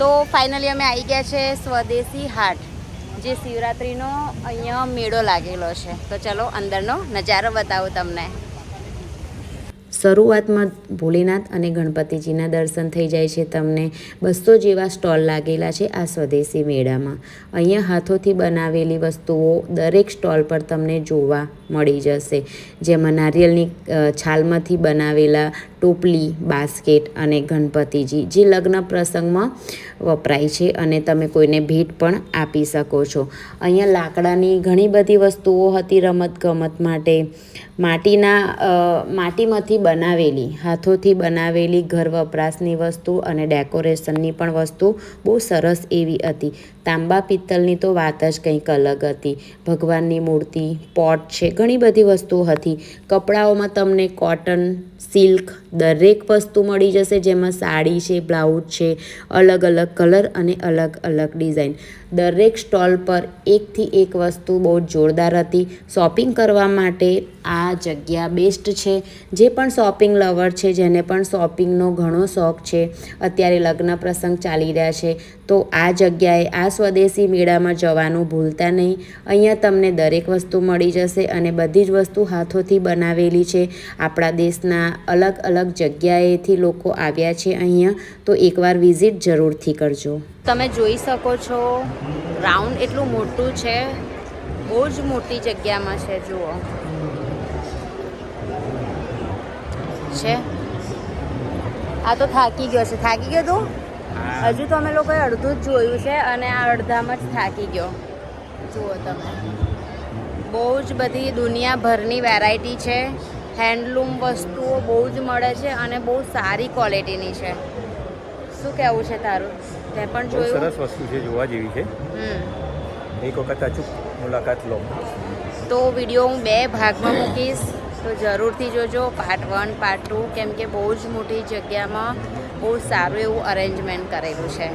તો ફાઇનલી અમે આવી ગયા છે સ્વદેશી હાટ, જે શિવરાત્રિનો અહીંયા મેળો લાગેલો છે. તો ચલો અંદરનો નજારો બતાવું તમને. શરૂઆતમાં ભોલેનાથ અને ગણપતિજીના દર્શન થઈ જાય છે તમને બસો જેવા સ્ટોલ લાગેલા છે આ સ્વદેશી મેળામાં. અહીંયા હાથોથી બનાવેલી વસ્તુઓ દરેક સ્ટોલ પર તમને જોવા મળી જશે. જેમાં નારિયેળની છાલમાંથી બનાવેલા ટોપલી, બાસ્કેટ અને ગણપતિજી જે લગ્ન પ્રસંગમાં વપરાય છે અને તમે કોઈને ભેટ પણ આપી શકો છો. અહીંયા લાકડાની ઘણી બધી વસ્તુઓ હતી રમત ગમત માટે. માટીના માટીમાંથી બનાવેલી, હાથોથી બનાવેલી ઘર વપરાશની વસ્તુ અને ડેકોરેશનની પણ વસ્તુ બહુ સરસ એવી હતી. તાંબા પિત્તલની તો વાત જ કંઈક અલગ હતી. ભગવાનની મૂર્તિ, પોટ છે, ઘણી બધી વસ્તુઓ હતી. કપડાઓમાં તમને કોટન, સિલ્ક દરેક વસ્તુ મળી જશે, જેમાં સાડી છે, બ્લાઉઝ છે, અલગ અલગ કલર અને અલગ અલગ ડિઝાઇન. દરેક સ્ટોલ પર એકથી એક વસ્તુ બહુ જોરદાર હતી. શોપિંગ કરવા માટે આ જગ્યા બેસ્ટ છે. જે પણ શોપિંગ લવર છે, જેને પણ શોપિંગનો ઘણો શોખ છે, અત્યારે લગ્ન પ્રસંગ ચાલી રહ્યા છે, તો આ જગ્યાએ, આ સ્વદેશી મેળામાં જવાનું ભૂલતા નહીં. અહીંયા તમને દરેક વસ્તુ મળી જશે અને બધી જ વસ્તુ હાથોથી બનાવેલી છે. આપણા દેશના અલગ અલગ જગ્યાએથી લોકો આવ્યા છે અહીંયા તો એકવાર વિઝિટ જરૂરથી કરજો. તમે જોઈ શકો છો રાઉન્ડ એટલું મોટું છે બહુ જ મોટી જગ્યામાં છે જુઓ. છે? આ તો થાકી ગયો છે. થાકી ગયો તું? હજુ તો અમે લોકોએ અડધું જ જોયું છે અને આ અડધામાં જ થાકી ગયો. જુઓ તમે. બહુ જ બધી દુનિયાભરની વેરાયટી છે. હેન્ડલૂમ વસ્તુઓ બહુ જ મળે છે અને બહુ સારી ક્વોલિટીની છે. શું કહેવું છે તારું? તે પણ જોયું. સરસ વસ્તુ છે જોવા જેવી છે. એક વખત અચૂક મુલાકાત લો. તો વીડિયો હું બે ભાગમાં મૂકીશ. તો જરૂરથી જોજો પાર્ટ વન પાર્ટ ટુ કેમ કે બહુ જ મોટી જગ્યામાં બહુ સારું એવું અરેન્જમેન્ટ કરેલું છે.